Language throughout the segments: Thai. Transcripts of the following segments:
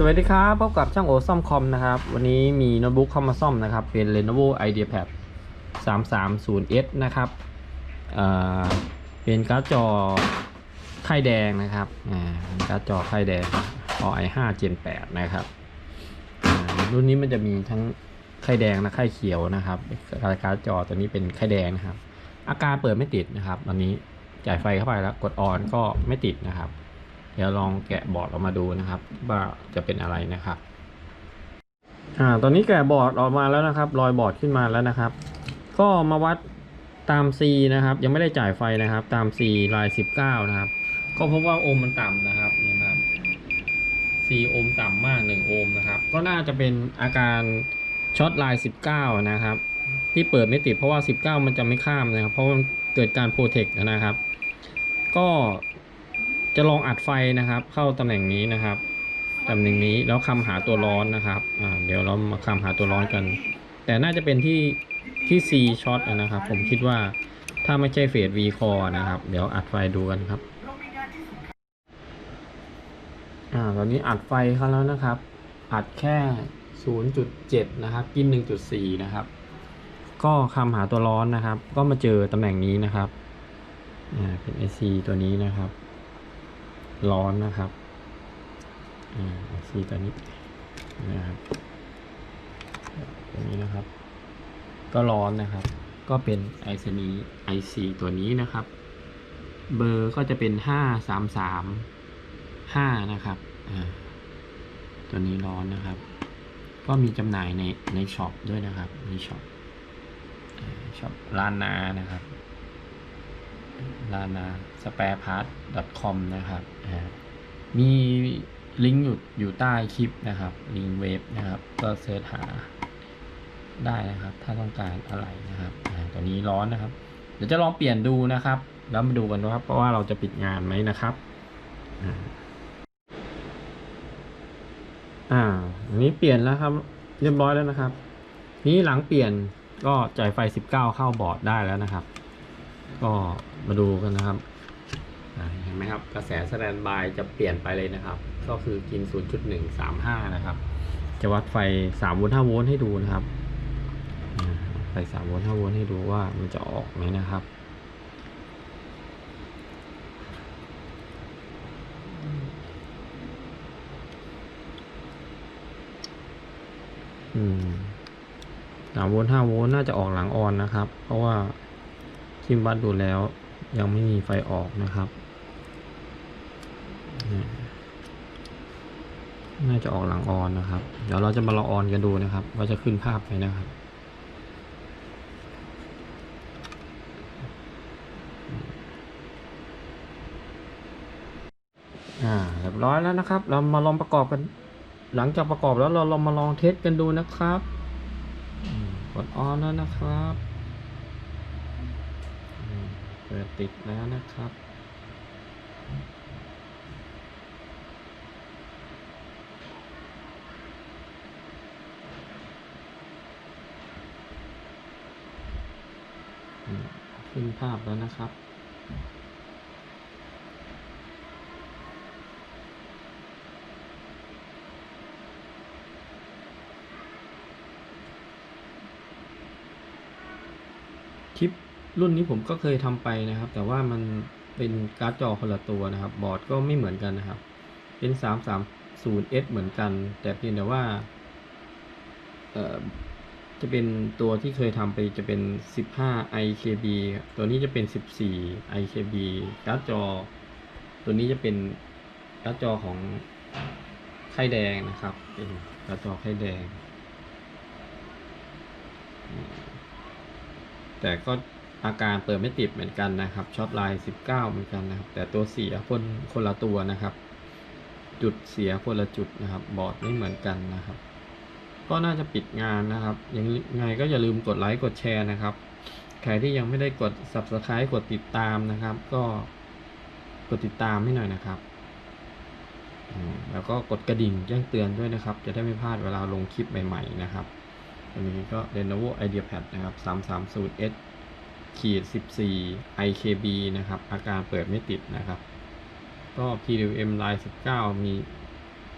สวัสดีครับพบกับช่างโอซ่อมคอมนะครับ วันนี้มีโน้ตบุ๊กเข้ามาซ่อมนะครับ เป็น Lenovo IdeaPad 330S นะครับเอ่อเป็นการ์ดจอไข่แดงนะครับอ่าเป็นการ์ดจอไข่แดง i5 Gen 8นะครับรุ่นนี้มันจะมีทั้งไข่แดงและไข่เขียวนะครับการ์ดจอตัวนี้เป็นไข่แดงนะครับ อาการเปิดไม่ติดนะครับ ตอนนี้จ่ายไฟเข้าไปแล้วกดออนก็ไม่ติดนะครับ ดี๋ยวลองแกะบอร์ดออกมาดูนะครับ ว่าจะเป็นอะไรนะครับอ่าตอนนี้แกะบอร์ดออกมาแล้วนะครับรอยบอร์ดขึ้นมาแล้วนะครับ ก็มาวัดตาม C นะครับ ยังไม่ได้จ่ายไฟนะครับ ตาม C ลาย 19 นะครับ ก็พบว่าโอห์มมันต่ำนะครับนี่นะครับ C โอห์มต่ำมาก 1 โอห์มนะครับ ก็น่าจะเป็นอาการช็อตลาย 19 นะครับ ที่เปิดไม่ติดเพราะว่า 19 มันจะไม่ข้ามนะครับ เพราะมันเกิดการโปรเทคนะครับ ก็ จะลองอัดไฟนะครับ เข้าตำแหน่งนี้นะครับตำแหน่งนี้แล้วคำหาตัวร้อนนะครับอ่าเดี๋ยวเรามาคำหาตัวร้อนกัน แต่น่าจะเป็นที่ที่ C ช็อตนะครับ ผมคิดว่าถ้าไม่ใช่เฟส V คอนะครับ เดี๋ยวอัดไฟดูกันครับอ่าตอนนี้อัดไฟเข้าแล้วนะครับ อัดแค่ 0.7 นะครับ กิน 1.4 นะครับ ก็คำหาตัวร้อนนะครับ ก็มาเจอตำแหน่งนี้นะครับอ่าเป็น IC ตัวนี้นะครับ ร้อนนะครับอ่า IC ตัวนี้นะครับตัวนี้นะครับ ก็ร้อนนะครับ ก็เป็น IC นี้ IC ตัวนี้นะครับ เบอร์ก็จะเป็นห้าสามสามห้านะครับอ่าตัวนี้ร้อนนะครับ ก็มีจำหน่ายในในช็อปด้วยนะครับในช็อปช็อปลานนานะครับ ลานาสเปร์พาร์ท .com นะครับอ่ามีลิงก์อยู่อยู่ใต้คลิปนะครับ ลิงก์เว็บนะครับ ก็เสิร์ชหาได้นะครับ ถ้าต้องการอะไรนะครับอ่าตัวนี้ร้อนนะครับ เดี๋ยวจะลองเปลี่ยนดูนะครับ แล้วมาดูกันนะครับ เพราะว่าเราจะปิดงานไหมนะครับอ่าอ่าอันนี้เปลี่ยนแล้วครับ เรียบร้อยแล้วนะครับ นี้หลังเปลี่ยนก็จ่ายไฟ 19 เข้าบอร์ดได้แล้วนะครับ ก็มาดูกันนะครับอ่าเห็นไหมครับกระแสสแตนบายจะเปลี่ยนไปเลยนะครับ ก็คือกิน 0.135 นะครับ จะวัดไฟ3โวลต์5โวลต์ให้ดูนะครับอ่าไฟ3โวลต์5โวลต์ให้ดูว่ามันจะออกไหมนะครับอืมสามโวลต์ห้าโวลต์น่าจะออกหลังออนนะครับ เพราะว่า ทิมวัดดูแล้ว ยังไม่มีไฟออกนะครับ น่าจะออกหลังออนนะครับ เดี๋ยวเราจะมาลองออนกันดูนะครับ ว่าจะขึ้นภาพไหมนะครับอ่าเรียบร้อยแล้วนะครับ เรามาลองประกอบกัน หลังจากประกอบแล้วเราลองมาลองเทสกันดูนะครับกดออนแล้วนะครับ เปิดติดแล้วนะครับ ขึ้นภาพแล้วนะครับ คลิป รุ่นนี้ผมก็เคยทำไปนะครับ แต่ว่ามันเป็นการ์ดจอคนละตัวนะครับ บอร์ดก็ไม่เหมือนกันนะครับ เป็น 330S เหมือนกัน แต่เพียงแต่ว่าจะเป็นตัวที่เคยทำไปจะเป็น 15 IKB ครับตัวนี้จะเป็น 14 IKB การ์ดจอ ตัวนี้จะเป็นการ์ดจอของไข่แดงนะครับ เป็นการ์ดจอไข่แดง แต่ก็ อาการเปิดไม่ติดเหมือนกันนะครับช็อตไลน์19 เหมือนกันนะครับ แต่ตัวเสียคนคนละตัวนะครับ จุดเสียคนละจุดนะครับ บอร์ดไม่เหมือนกันนะครับ ก็น่าจะปิดงานนะครับ ยังไงก็อย่าลืมกดไลค์กดแชร์นะครับ ใครที่ยังไม่ได้กด subscribe กดติดตามนะครับ ก็กดติดตามให้หน่อยนะครับแล้วก็กดกระดิ่งแจ้งเตือนด้วยนะครับ จะได้ไม่พลาดเวลาลงคลิปใหม่ ๆ นะครับ อันนี้ก็ Lenovo IdeaPad นะครับ 330S ขีด14 IKB นะครับ อาการเปิดไม่ติดนะครับ ก็ PWM ลาย 19 มี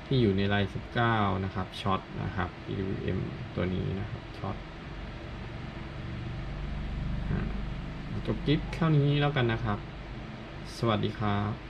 ที่อยู่ในไลน์19 นะครับช็อตนะครับ PWM ตัวนี้นะครับช็อตจบคลิปเท่านี้แล้วกันนะครับ สวัสดีครับ